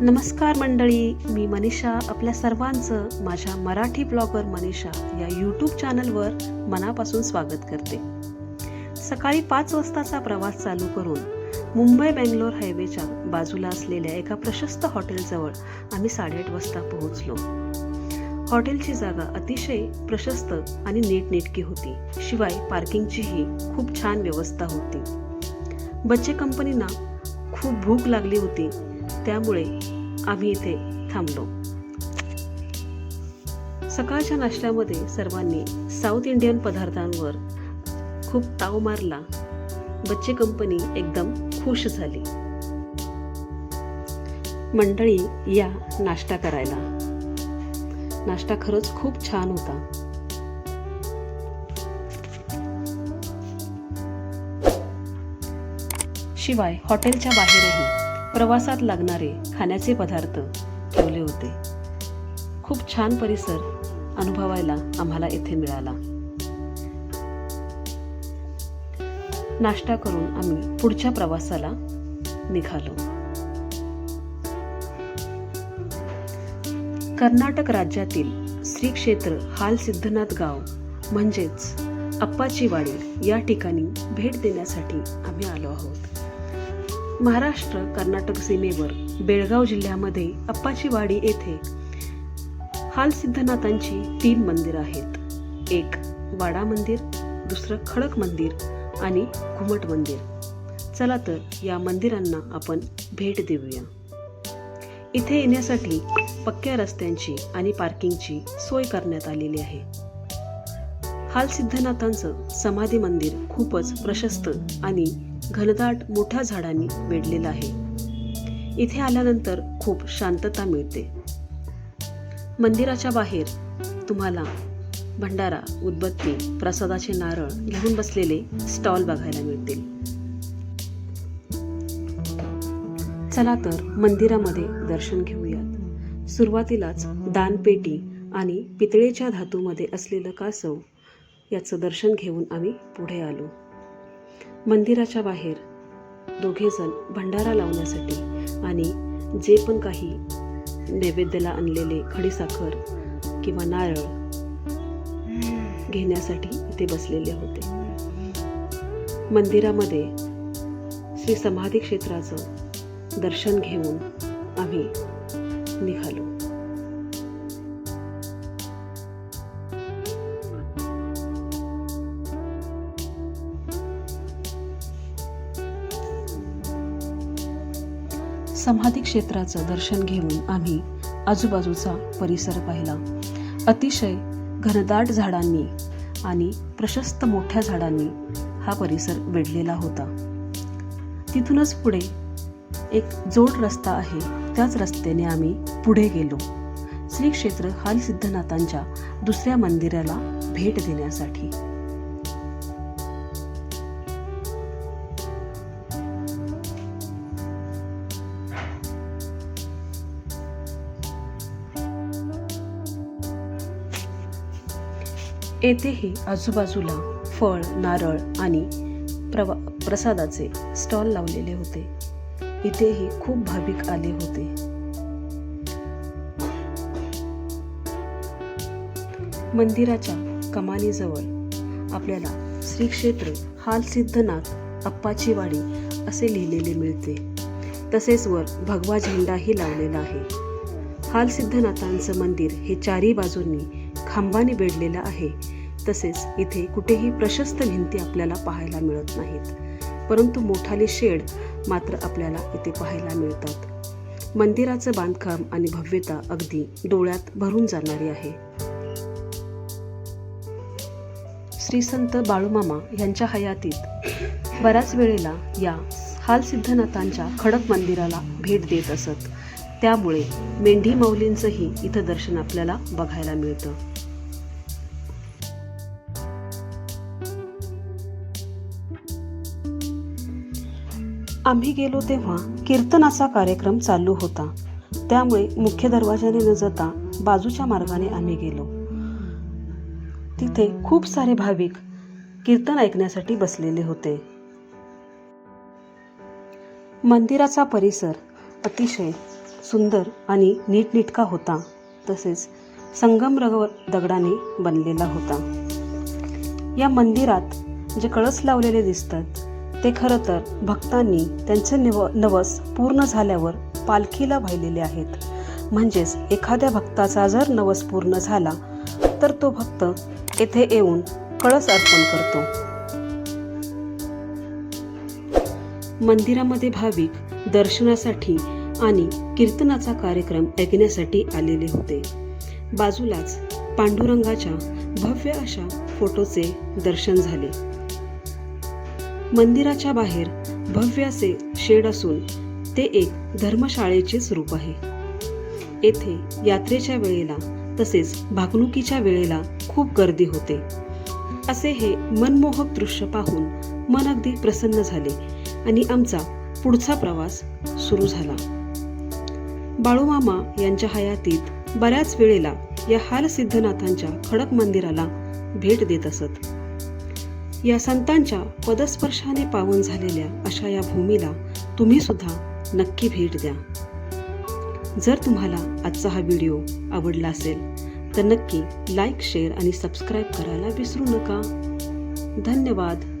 नमस्कार मंडळी मी मनीषा आपल्या सर्वांचं माझ्या मराठी ब्लॉगर मनीषा या यूट्यूब चॅनलवर मनापासून स्वागत करते. सकाळी पाच वाजताचा प्रवास चालू करून मुंबई बेंगलोर हायवेच्या बाजूला असलेल्या एका प्रशस्त हॉटेलजवळ आम्ही साडेआठ वाजता पोहोचलो. हॉटेलची जागा अतिशय प्रशस्त आणि नीटनेटकी होती. शिवाय पार्किंगचीही खूप छान व्यवस्था होती. बच्चे कंपनीना खूप भूक लागली होती. त्यामुळे आम्ही इथे थांबलो. सकाळच्या नाश्त्यामध्ये सर्वांनी साऊथ इंडियन पदार्थांवर खूप ताव मारला. बच्चे कंपनी एकदम खुश झाली. मंडळी या नाश्ता करायला. नाश्ता खरंच खूप छान होता. शिवाय हॉटेलच्या बाहेरही प्रवासात लागणारे खाण्याचे पदार्थ ठेवले होते. खूप छान परिसर अनुभवायला आम्हाला येथे मिळाला. नाश्ता करून आम्ही पुढच्या प्रवासाला निघालो. कर्नाटक राज्यातील श्री क्षेत्र हाल सिद्धनाथ गाव म्हणजेच अप्पाचीवाडी या ठिकाणी भेट देण्यासाठी आम्ही आलो आहोत. महाराष्ट्र कर्नाटक सीमेवर बेळगाव जिल्ह्यामध्ये अप्पाचीवाडी येथे हाल सिद्धनाथांची तीन मंदिर आहेत. एक वाडा मंदिर दुसरं खडक मंदिर आणि घुमट मंदिर. चला तर या मंदिरांना आपण भेट देऊया. इथे येण्यासाठी पक्क्या रस्त्यांची आणि पार्किंगची सोय करण्यात आलेली आहे. हाल सिद्धनाथांचं समाधी मंदिर खूपच प्रशस्त आणि घनदाट मोठ्या झाडांनी वेढलेलं आहे. इथे आल्यानंतर खूप शांतता मिळते. मंदिराच्या बाहेर तुम्हाला भंडारा उदबत्ती प्रसादाचे नारळ घेऊन बसलेले स्टॉल बघायला मिळतील. चला तर मंदिरामध्ये दर्शन घेऊयात. सुरुवातीलाच दानपेटी आणि पितळेच्या धातूमध्ये असलेलं कासव याचं दर्शन घेऊन आम्ही पुढे आलो. मंदिराच्या बाहेर दोघेजण भंडारा लावण्यासाठी आणि जे पण काही नैवेद्याला आणलेले खडीसाखर किंवा नारळ घेण्यासाठी इथे बसलेले होते. मंदिरामध्ये श्री समाधी क्षेत्राचं दर्शन घेऊन आम्ही निघालो. समाधी क्षेत्राचं दर्शन घेऊन आम्ही आजूबाजूचा परिसर पाहिला. अतिशय घनदाट झाडांनी आणि प्रशस्त मोठ्या झाडांनी हा परिसर वेढलेला होता. तिथूनच पुढे एक जोड रस्ता आहे. त्याच रस्त्याने आम्ही पुढे गेलो. श्री क्षेत्र हाल सिद्धनाथांच्या दुसऱ्या मंदिराला भेट देण्यासाठी. येथेही आजूबाजूला फळ नारळ आणि प्रवा प्रसादाचे स्टॉल लावलेले होते. इथेही खूप भाविक आले होते. मंदिराच्या कमानीजवळ आपल्याला श्री क्षेत्र हाल सिद्धनाथ अप्पाची वाडी असे लिहिलेले मिळते. तसेच वर भगवा झेंडाही लावलेला आहे. हाल सिद्धनाथांचं मंदिर हे चारी बाजूंनी खांबाने वेढलेलं आहे. तसेच इथे कुठेही प्रशस्त भिंती आपल्याला पाहायला मिळत नाहीत. परंतु मोठाले शेड मात्र आपल्याला इथे पाहायला मिळतात. मंदिराचं बांधकाम आणि भव्यता अगदी डोळ्यात भरून जाणारी आहे. श्री संत बाळूमामा यांच्या हयातीत बऱ्याच वेळेला या हाल सिद्धनाथांच्या खडक मंदिराला भेट देत असत. त्यामुळे मेंढी माऊलींचंही इथं दर्शन आपल्याला बघायला मिळतं. आम्ही गेलो तेव्हा कीर्तनाचा कार्यक्रम चालू होता. त्यामुळे मुख्य दरवाजाने न जाता बाजूच्या मार्गाने आम्ही गेलो. तिथे खूप सारे भाविक कीर्तन ऐकण्यासाठी बसलेले होते. मंदिराचा परिसर अतिशय सुंदर आणि नीटनिटका होता तसेच संगमरवर दगडाने बनलेला होता. या मंदिरात जे कळस लावलेले दिसतात ते खरं तर भक्तांनी त्यांचे निव नवस पूर्ण झाल्यावर पालखीला वाहिलेले आहेत. म्हणजेच एखाद्या भक्ताचा जर नवस पूर्ण झाला तर तो भक्त येथे येऊन कळस अर्पण करतो. मंदिरामध्ये भाविक दर्शनासाठी आणि कीर्तनाचा कार्यक्रम ऐकण्यासाठी आलेले होते. बाजूलाच पांडुरंगाच्या भव्य अशा फोटोचे दर्शन झाले. मंदिराच्या बाहेर भव्य असे शेड असून ते एक धर्मशाळेचेच रूप आहे. येथे यात्रेच्या वेळेला तसेच भागणुकीच्या वेळेला खूप गर्दी होते. असे हे मनमोहक दृश्य पाहून मन अगदी प्रसन्न झाले आणि आमचा पुढचा प्रवास सुरू झाला. बाळूमामा यांच्या हयातीत बऱ्याच वेळेला या हाल सिद्धनाथांच्या खडक मंदिराला भेट देत असत. या संतांच्या पदस्पर्शाने पावन झालेल्या अशा या भूमीला तुम्ही सुद्धा नक्की भेट द्या. जर तुम्हाला आजचा हा व्हिडिओ आवडला असेल तर नक्की लाईक शेअर आणि सबस्क्राईब करायला विसरू नका. धन्यवाद.